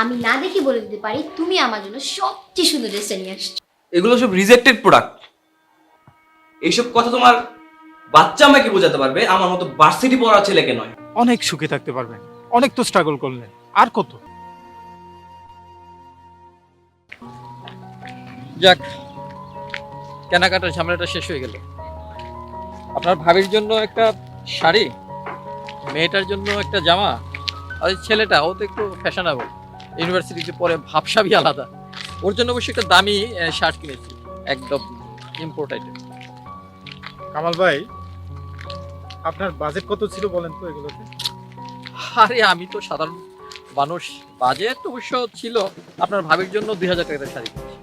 আমি না দেখে বলে দিতে পারি তুমি আমার জন্য সবচেয়ে সুন্দর ড্রেসটা নিয়ে আসছো। এগুলো সব রিজেক্টেড প্রোডাক্ট এইসব কথা তোমার বাচ্চা আমাকে বোঝাতে পারবে? আমার মতো ভার্সিটি পড়া ছেলেকে নয়। অনেক সুখে থাকতে পারবেন অনেক তো স্ট্রাগল করলেন আর কত? যাক কেনাকাটার ঝামেলাটা শেষ হয়ে গেল। আপনার ভাবির জন্য একটা শাড়ি মেয়েটার জন্য একটা জামা আর ছেলেটা ও তো একটু ফ্যাশনেবল ইউনিভার্সিটিতে পরে ভাবসাবই আলাদা। ওর জন্য অবশ্যই একটা দামি শার্ট কিনেছি। একদম ইম্পোর্ট আইটেম কামাল ভাই আপনার বাজেট কত ছিল বলেন তো এগুলোতে? আরে আমি তো সাধারণ মানুষ। বাজেট অবশ্য ছিল আপনার ভাবির জন্য দুই হাজার টাকাতে শাড়ি কিনেছি।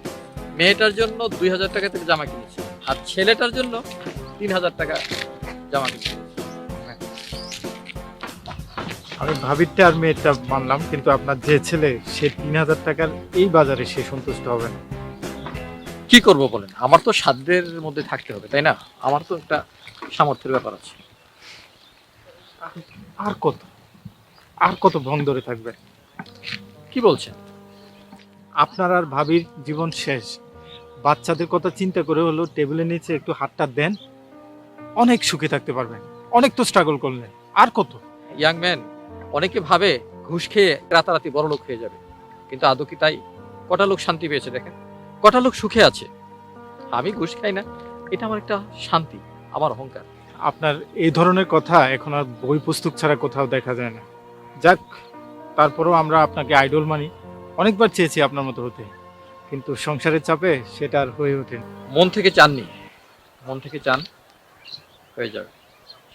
মেয়েটার জন্য দুই হাজার টাকা থেকে জামা কিনেছি। আর ছেলেটার জন্য তিন হাজার টাকা জামা কিনেছি। আমি ভাবিরটা আর মেয়েরটা মানলাম কিন্তু আপনার যে ছেলে সে তিন হাজার টাকার এই বাজারে সে সন্তুষ্ট হবে না। কি করব বলেন? আমার তো সাধ্যের মধ্যে থাকতে হবে তাই না? আমার তো একটা সামর্থ্যের ব্যাপার আছে। আর কত? আর কত ভং ধরে থাকবে? কি বলছেন? আপনার আর ভাবির জীবন শেষ। বাচ্চাদের কথা চিন্তা করে হলো টেবিলের নিচে একটু হাতটা দেন। অনেক সুখে থাকতে পারবেন। অনেক তো স্ট্রাগল করলেন। আর কত? ইয়াং ম্যান অনেকে ভাবে ঘুষ খেয়ে রাতারাতি বড় লোক হয়ে যাবে। কিন্তু আদৌ কি তাই? কটা লোক শান্তি পেয়েছে দেখেন। কটা লোক সুখে আছে? আমি ঘুষ খাই না। এটা আমার একটা শান্তি আমার অহংকার। আপনার এই ধরনের কথা এখন আর বই পুস্তক ছাড়া কোথাও দেখা যায় না। যাক তারপরেও আমরা আপনাকে আইডল মানি। অনেকবার চেয়েছি আপনার মতো হতে। কিন্তু সংসারের চাপে সেটা আর হয়ে ওঠেনি। মন থেকে চাননি। মন থেকে চান হয়ে যাবে।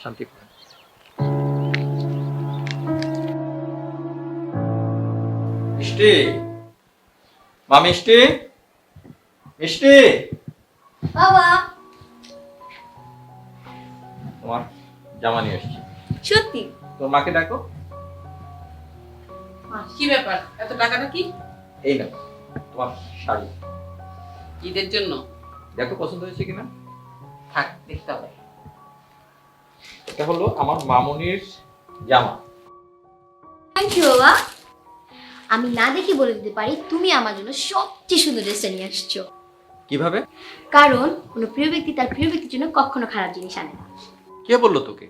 শান্তি মিষ্টি। মা মিষ্টি? মিষ্টি? বাবা। তোমার জামা নিয়ে এসছি। সত্যি? তোর মাকে ডাকো। কি ব্যাপার? এত টাকাটা কি? এই না তোমার শাড়ি। ঈদের জন্য? দেখো পছন্দ হয়েছে কিনা? থাক দেখতে হবে। এটা হলো আমার মামুনির জামা। থ্যাংক ইউ বাবা। আমি না দেখে বলে দিতে পারি তুমি আমার জন্য সবচেয়ে সুন্দর ড্রেসটা নিয়ে আসছো। কীভাবে? কারণ কোনো প্রিয় ব্যক্তি তার প্রিয় ব্যক্তির জন্য কখনো খারাপ জিনিস আনে না। কে বলল তোকে?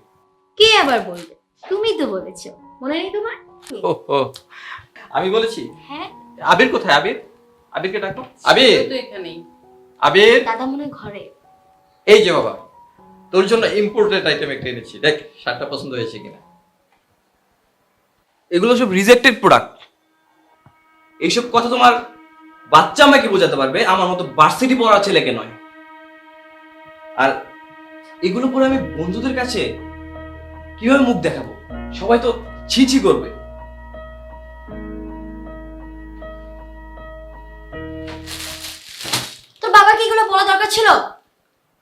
কে আবার বলবে? তুমি তো বলেছ। মনে নেই তোমার? ও ও। আমি বলেছি? হ্যাঁ। আবির কোথায়? আবির? আবিরকে ডাকো। আবির! তো এখানেই। আবির! দাদা মনে হয় ঘরে। এই যে বাবা তোর জন্য ইম্পোর্টেড আইটেম একটা এনেছি। দেখ শার্টটা পছন্দ হয়েছে কিনা। এগুলো সব রিজেক্টেড প্রোডাক্ট এইসব কথা তোমার বাচ্চা আমাকে বোঝাতে পারবে আমার মতো ভার্সিটি পড়া ছেলেকে নয়। আর এগুলো পরে আমি বন্ধুদের কাছে কীভাবে মুখ দেখাবো? সবাই তো ছি ছি করবে। তোর বাবা কি এগুলো বলা দরকার ছিল?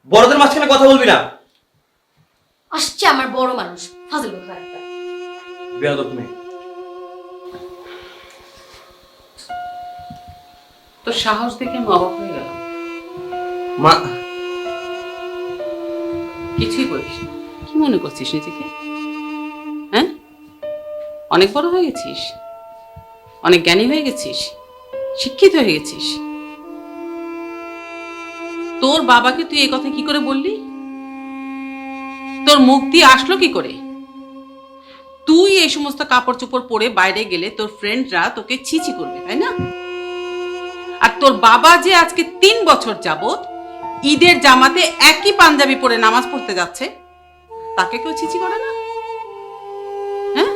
বড়দের মাঝখানে কথা বলবি না। আসছে আমার বড় মানুষ ফাজিল কথা একটা বেয়াদব মেয়ে। তোর সাহস দেখে আমি অবাক হয়ে গেলাম। মা। কিছুই বলিস না। কি মনে করছিস নিজেকে? হ্যাঁ? অনেক বড় হয়ে গেছিস। অনেক জ্ঞানী হয়ে গেছিস। শিক্ষিত হয়ে গেছিস। তোর বাবাকে তুই এই কথা কি করে বললি? তোর মুখ দিয়ে আসলো কি করে? তুই এই সমস্ত কাপড় চোপড় পরে বাইরে গেলে তোর ফ্রেন্ডরা তোকে ছিছি করবে তাই না? আর তোর বাবা যে আজকে তিন বছর যাবত ঈদের জামাতে একই পাঞ্জাবি পরে নামাজ পড়তে যাচ্ছে, তাকে কেউ ছিছি করে না? হ্যাঁ?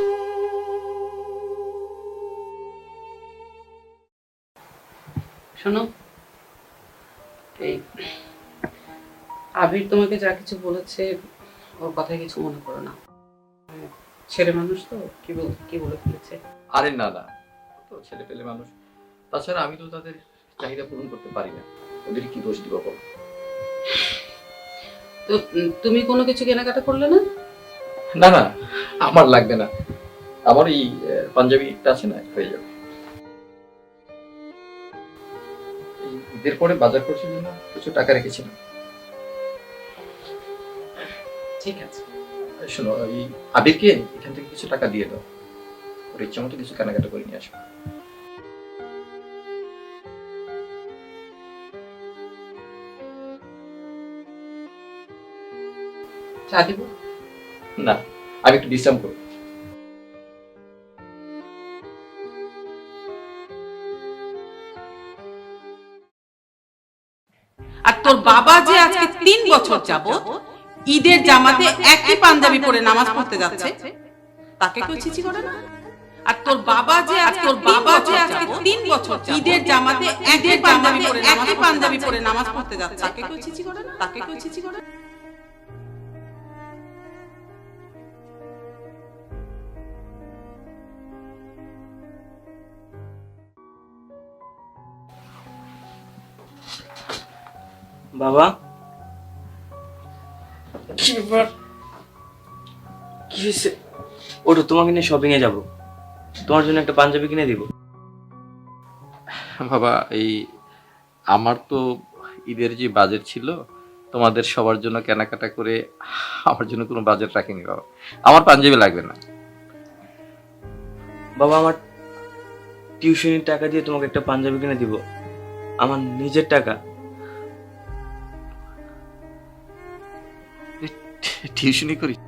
শোনো, এই আবির তোমাকে যা কিছু বলেছে, ওর কথায় কিছু মনে করো না। ছেলে মানুষ তো, কি বল, কি বলে ফেলেছে? আরে না না তো ছেলে পেলে মানুষ। তাছাড়া আমি তো তাদের চাহিদা পূরণ করতে পারি না। ওদের কি দোষ দিব বল? তো তুমি কোনো কিছু কেনাকাটা করলে না? না না আমার লাগবে না। আমার এই পাঞ্জাবিটা আছে না হয়ে যাবে। ঈদের পরে বাজার করছি জন্য কিছু টাকা রেখেছিলাম। ঠিক আছে। শোনো এই আবিরকে এখান থেকে কিছু টাকা দিয়ে দাও। ওর ইচ্ছা মতো কিছু কেনাকাটা করে নিয়ে আসব। চা দিব? না আমি একটু বিশ্রাম করব। আর তোর বাবা যে আজকে তিন বছর যাবত ঈদের জামাতে একই পাঞ্জাবি পরে নামাজ পড়তে যাচ্ছে তাকে কেউ ছিচি করে না? আর তোর বাবা যে আর তোর বাবা যে আজকে তিন বছর ঈদের জামাতে একই পাঞ্জাবি পরে একই পাঞ্জাবি পরে নামাজ পড়তে যাচ্ছে। তাকে কেউ ছিচি করে না? তাকে কেউ ছিচি করে না? বাবা। কি ব্যাপার? কি হয়েছে? ওটা তোমাকে নিয়ে শপিং এ যাব। তোমার জন্য একটা পাঞ্জাবি কিনে দিব। বাবা এই আমার তো ঈদের যে বাজেট ছিল তোমাদের সবার জন্য কেনাকাটা করে আমার জন্য কোনো বাজেট রাখিনি বাবা। আমার পাঞ্জাবি লাগবে না। বাবা আমার টিউশনির টাকা দিয়ে তোমাকে একটা পাঞ্জাবি কিনে দিব। আমার নিজের টাকা। টিউশনি করিস।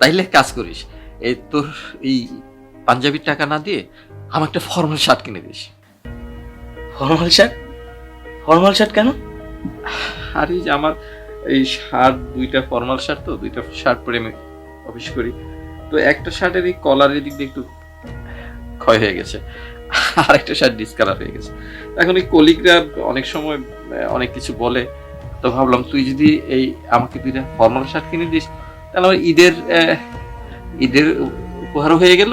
তাইলে কাজ করিস এই তোর এই পাঞ্জাবির টাকা না দিয়ে আমার একটা ফর্মাল শার্ট কিনে দিস। ফর্মাল শার্ট ফর্মাল শার্ট কেন? আর যে আমার এই শার্ট দুইটা ফর্মাল শার্ট তো দুইটা শার্ট পরে আমি অফিস করি। তো একটা শার্টের এই কলারের দিক দিয়ে একটু ক্ষয় হয়ে গেছে আর একটা শার্ট ডিসকালার হয়ে গেছে। এখন এই কলিগরা অনেক সময় অনেক কিছু বলে তো ভাবলাম তুই যদি এই আমাকে দুইটা ফর্মাল শার্ট কিনে দিস, তাহলে আমার ঈদের ঈদের উপহারও হয়ে গেল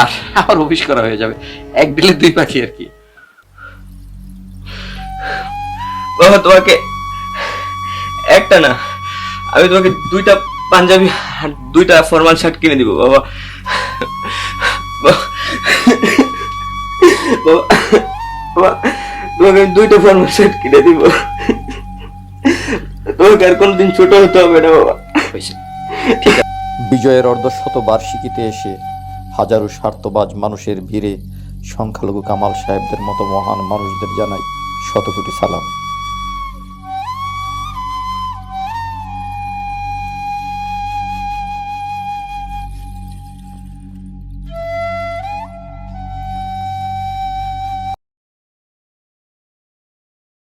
আর আমার অফিস করা হয়ে যাবে। এক দিলে দুই পাখি আর কি। বাবা, তোমাকে একটা না, আমি তোমাকে দুইটা পাঞ্জাবি দুইটা ফর্মাল শার্ট কিনে দিব, বাবা। বাবা তোমাকে দুইটা ফর্মাল শার্ট কিনে দিব। তোমাকে আর শত ছোট হতে হবে না বাবা। বিজয়ের অর্ধশত বার্ষিকীতে এসে হাজারো স্বার্থবাজ মানুষের ভিড়ে সংখ্যালঘু কামাল সাহেবদের মতো মহান মানুষদের জানাই শতকোটি সালাম।